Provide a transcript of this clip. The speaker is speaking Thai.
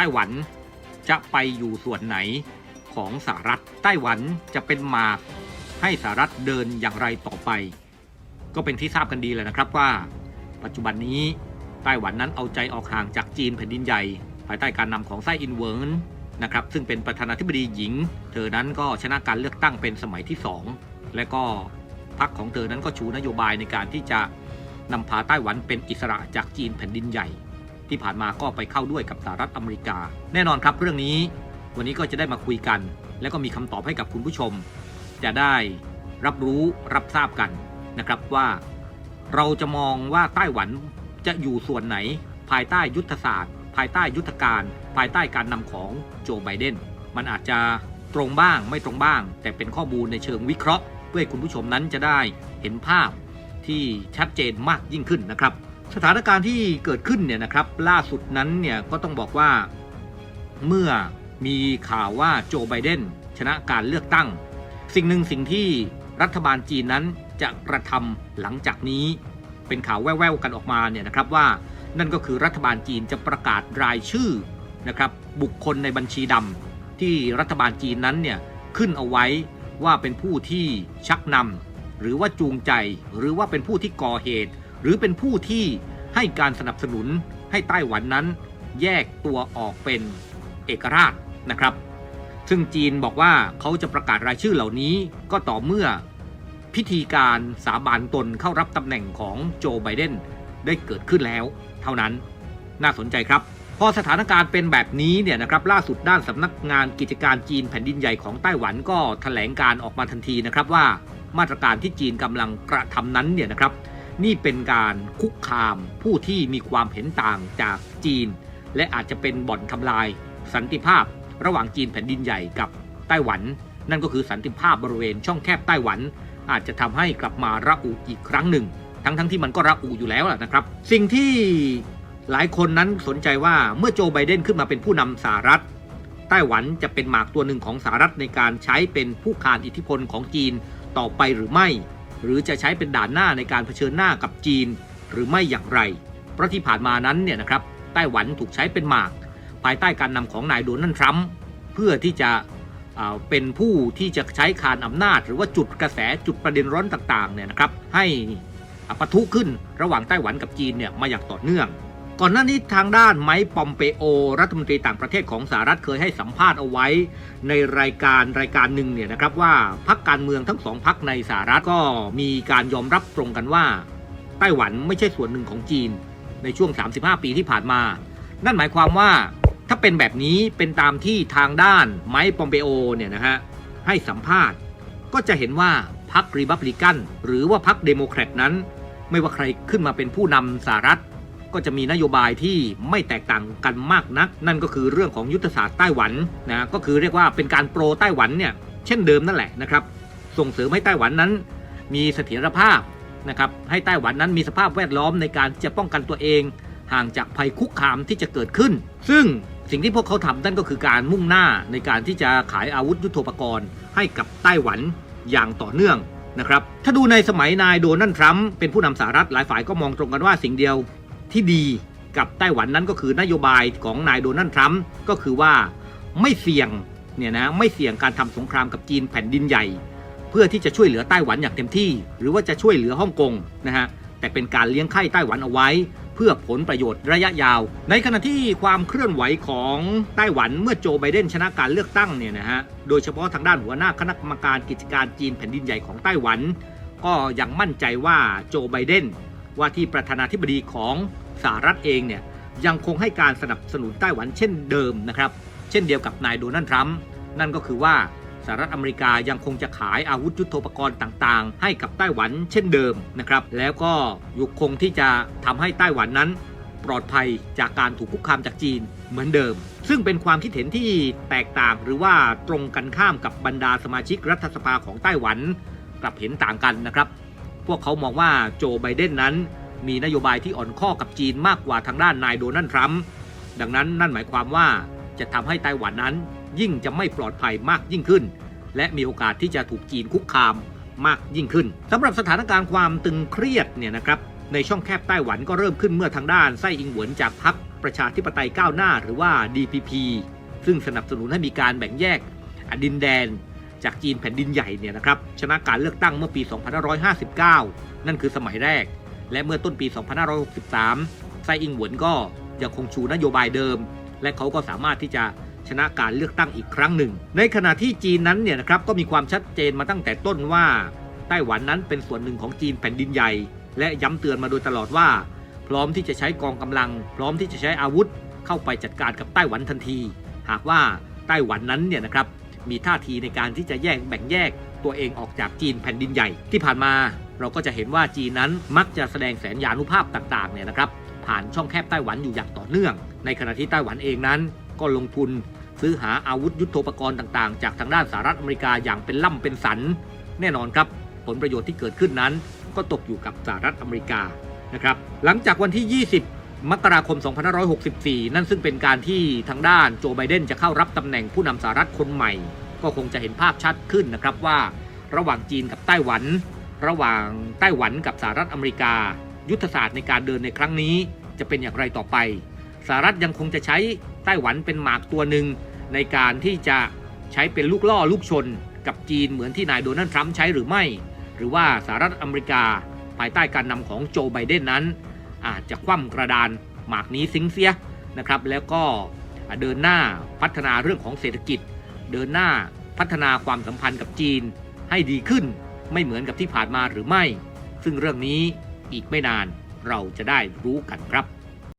ไต้หวัน จะไปอยู่ส่วนไหนของสหรัฐไต้หวันจะเป็นหมาก ให้สหรัฐเดินอย่างไรต่อไป ก็เป็นที่ทราบกันดีแล้วนะครับว่า ปัจจุบันนี้ไต้หวันนั้นเอาใจออกห่างจากจีนแผ่นดินใหญ่ ภายใต้การนำของไส้อินเวิร์นนะครับซึ่งเป็นประธานาธิบดีหญิง เธอนั้นก็ชนะการเลือกตั้งเป็นสมัยที่ 2 และก็พรรคของเธอนั้นก็ชูนโยบายในการที่จะนำพาไต้หวันเป็นอิสระจากจีนแผ่นดินใหญ่ ที่ผ่านมาก็ไปเข้าด้วยกับสหรัฐอเมริกา แน่นอนครับเรื่องนี้ วันนี้ก็จะได้มาคุยกัน และก็มีคำตอบให้กับคุณผู้ชม จะได้รับรู้รับทราบกันนะครับว่า เราจะมองว่าไต้หวันจะอยู่ส่วนไหน ภายใต้ยุทธศาสตร์ ภายใต้ยุทธการ ภายใต้การนำของโจไบเดนมันอาจจะตรงบ้างไม่ตรงบ้าง แต่เป็นข้อมูลในเชิงวิเคราะห์ เพื่อให้คุณผู้ชมนั้นจะได้เห็นภาพที่ชัดเจนมากยิ่งขึ้นนะครับ สถานการณ์ที่เกิดขึ้นเนี่ยนะครับล่าสุดนั้นเนี่ยก็ต้องบอกว่าเมื่อมีข่าวว่าโจไบเดนชนะการเลือกตั้ง สิ่งหนึ่งสิ่งที่รัฐบาลจีนนั้นจะกระทำหลังจากนี้ เป็นข่าวแว่วๆกันออกมาเนี่ยนะครับว่านั่นก็คือรัฐบาลจีนจะประกาศรายชื่อนะครับบุคคลในบัญชีดำที่รัฐบาลจีนนั้นเนี่ยขึ้นเอาไว้ว่าเป็นผู้ที่ชักนำหรือว่าจูงใจ หรือว่าเป็นผู้ที่ก่อเหตุ หรือเป็นผู้ที่ให้การสนับสนุนให้ไต้หวันนั้น แยกตัวออกเป็นเอกราชนะครับ ซึ่งจีนบอกว่าเขาจะประกาศรายชื่อเหล่านี้ก็ต่อเมื่อพิธีการสาบานตนเข้ารับตำแหน่งของโจไบเดนได้เกิดขึ้นแล้ว เท่านั้นน่าสนใจครับ พอสถานการณ์เป็นแบบนี้เนี่ยนะครับล่าสุดด้านสำนักงานกิจการจีนแผ่นดินใหญ่ของไต้หวันก็แถลงการออกมาทันทีนะครับว่ามาตรการที่จีนกำลังกระทำนั้นเนี่ยนะครับ นี่เป็นการคุกคามผู้ที่มีความเห็นต่างจากจีน และอาจจะเป็นบ่อนทำลาย สันติภาพระหว่างจีนแผ่นดินใหญ่กับไต้หวัน นั่นก็คือสันติภาพบริเวณช่องแคบไต้หวัน อาจจะทำให้กลับมาระอุอีกครั้งหนึ่ง ทั้งทั้งที่มันก็ระอุอยู่แล้วล่ะนะครับ สิ่งที่หลายคนนั้นสนใจว่าเมื่อโจไบเดนขึ้นมาเป็นผู้นำสหรัฐไต้หวันจะเป็นหมากตัวหนึ่งของสหรัฐในการใช้เป็นผู้คานอิทธิพลของจีนต่อไปหรือไม่ หรือจะใช้เป็นด่านหน้าในการเผชิญหน้ากับจีน หรือไม่อย่างไร เพราะที่ผ่านมานั้นเนี่ยนะครับไต้หวันถูกใช้เป็นหมาก ภายใต้การนำของนายโดนัลด์ทรัมป์เพื่อที่จะเป็นผู้ที่จะใช้คานอำนาจ หรือว่าจุดกระแสจุดประเด็นร้อนต่างๆเนี่ยนะครับให้ปะทุขึ้นระหว่างไต้หวันกับจีนเนี่ยมาอย่างต่อเนื่อง ก่อนหน้านี้ทางด้านไมค์ปอมเปโอ รัฐมนตรีต่างประเทศของสหรัฐเคยให้สัมภาษณ์เอาไว้ ในรายการรายการหนึ่งเนี่ยนะครับว่าพรรคการเมืองทั้งสองพรรคในสหรัฐก็มีการยอมรับตรงกันว่า ไต้หวันไม่ใช่ส่วนหนึ่งของจีน ในช่วง 35 ปีที่ผ่านมา นั่นหมายความว่าถ้าเป็นแบบนี้เป็นตามที่ทางด้านไมค์ปอมเปโอเนี่ยนะฮะให้สัมภาษณ์ ก็จะเห็นว่าพรรครีพับลิกันหรือว่าพรรคเดโมแครตนั้น ไม่ว่าใครขึ้นมาเป็นผู้นำสหรัฐ ก็จะมีนโยบายที่ไม่แตกต่างกันมากนัก นั่นก็คือเรื่องของยุทธศาสตร์ไต้หวันนะก็คือเรียกว่าเป็นการโปรไต้หวันเนี่ยเช่นเดิมนั่นแหละนะครับส่งเสริมให้ไต้หวันนั้น มีเสถียรภาพนะครับให้ไต้หวันนั้นมีสภาพแวดล้อมในการจะป้องกันตัวเอง ห่างจากภัยคุกคามที่จะเกิดขึ้น ซึ่งสิ่งที่พวกเขาทำนั่นก็คือการมุ่งหน้าในการที่จะขายอาวุธยุโทโธปกรณ์ ให้กับไต้หวันอย่างต่อเนื่องนะครับถ้าดูในสมัยนายโดนัลด์ทรัมป์เป็นผู้นำสหรัฐหลายฝ่ายก็มองตรงกันว่าสิ่งเดียว ที่ดีกับไต้หวันนั้นก็คือนโยบายของนายโดนัลด์ทรัมป์ก็คือว่าไม่เสี่ยงเนี่ยนะไม่เสี่ยงการทำสงครามกับจีนแผ่นดินใหญ่ เพื่อที่จะช่วยเหลือไต้หวันอย่างเต็มที่ หรือว่าจะช่วยเหลือฮ่องกงนะฮะแต่เป็นการเลี้ยงไข่ไต้หวันเอาไว้ เพื่อผลประโยชน์ระยะยาว ในขณะที่ความเคลื่อนไหวของไต้หวันเมื่อโจไบเดนชนะการเลือกตั้งเนี่ยนะฮะโดยเฉพาะทางด้านหัวหน้าคณะกรรมการกิจการจีนแผ่นดินใหญ่ของไต้หวัน ก็ยังมั่นใจว่าโจไบเดน ว่าที่ประธานาธิบดีของสหรัฐเองเนี่ยยังคงให้การสนับสนุนไต้หวันเช่นเดิมนะครับเช่นเดียวกับนายโดนัลด์ทรัมป์นั่นก็คือว่าสหรัฐอเมริกายังคงจะขายอาวุธยุโทโธปกรณ์ต่างๆ ให้กับไต้หวันเช่นเดิมนะครับแล้วก็ยังคงที่จะทำให้ไต้หวันนั้น ปลอดภัยจากการถูกคุกคามจากจีนเหมือนเดิม ซึ่งเป็นความคิดเห็นที่แตกต่างหรือว่าตรงกันข้ามกับบรรดาสมาชิกรัฐสภาของไต้หวันกลับเห็นต่างกันนะครับ พวกเขามองว่าโจไบเดนนั้น มีนโยบายที่อ่อนข้อกับจีนมากกว่าทางด้านนายโดนัลด์ทรัมป์ดังนั้นนั่นหมายความว่าจะทำให้ไต้หวันนั้น ยิ่งจะไม่ปลอดภัยมากยิ่งขึ้น และมีโอกาสที่จะถูกจีนคุกคามมากยิ่งขึ้นสำหรับสถานการณ์ความตึงเครียดเนี่ยนะครับในช่องแคบไต้หวันก็เริ่มขึ้นเมื่อทางด้านไส้อิงหวนจากพรรคประชาธิปไตยก้าวหน้าหรือว่า DPP ซึ่งสนับสนุนให้มีการแบ่งแยกดินแดน จากจีนแผ่นดินใหญ่เนี่ยนะครับชนะการเลือกตั้งเมื่อปี 2559 นั่นคือสมัยแรก และเมื่อต้นปี 2563ไส้อิงหวนก็ยังคงชูนโยบายเดิม และเขาก็สามารถที่จะชนะการเลือกตั้งอีกครั้งหนึ่ง ในขณะที่จีนนั้นเนี่ยนะครับก็มีความชัดเจนมาตั้งแต่ต้นว่า ไต้หวันนั้นเป็นส่วนหนึ่งของจีนแผ่นดินใหญ่ และย้ำเตือนมาโดยตลอดว่า พร้อมที่จะใช้กองกำลัง พร้อมที่จะใช้อาวุธ เข้าไปจัดการกับไต้หวันทันที หากว่าไต้หวันนั้นเนี่ยนะครับ มีท่าทีในการที่จะแยกแบ่งแยกตัวเองออกจากจีนแผ่นดินใหญ่ ที่ผ่านมาเราก็จะเห็นว่าจีนนั้นมักจะแสดงแสนยานุภาพต่างๆเนี่ยนะครับผ่านช่องแคบไต้หวันอยู่อย่างต่อเนื่อง ในขณะที่ไต้หวันเองนั้นก็ลงทุนซื้อหาอาวุธยุโทโธปกรณ์ต่างๆ จากทางด้านสหรัฐอเมริกาอย่างเป็นล่ำเป็นสัน แน่นอนครับ ผลประโยชน์ที่เกิดขึ้นนั้น ก็ตกอยู่กับสหรัฐอเมริกานะครับหลังจากวันที่ 20 มกราคม 2564 นั่นซึ่งเป็นการที่ทางด้านโจไบเดนจะเข้ารับตำแหน่งผู้นำสหรัฐคนใหม่ ก็คงจะเห็นภาพชัดขึ้นนะครับว่า ระหว่างจีนกับไต้หวัน ระหว่างไต้หวันกับสหรัฐอเมริกา ยุทธศาสตร์ในการเดินในครั้งนี้ จะเป็นอย่างไรต่อไปสหรัฐยังคงจะใช้ไต้หวันเป็นหมากตัวหนึ่งในการที่จะใช้เป็นลูกล่อลูกชน กับจีนเหมือนที่นายโดนัลด์ทรัมป์ใช้หรือไม่ หรือว่าสหรัฐอเมริกา ภายใต้การนำของโจไบเดนนั้น อาจจะคว่ำกระดานหมากนี้ซิงเสียนะครับแล้วก็เดินหน้าพัฒนาเรื่องของเศรษฐกิจ เดินหน้าพัฒนาความสัมพันธ์กับจีนให้ดีขึ้นไม่เหมือนกับที่ผ่านมาหรือไม่ ซึ่งเรื่องนี้อีกไม่นานเราจะได้รู้กันครับ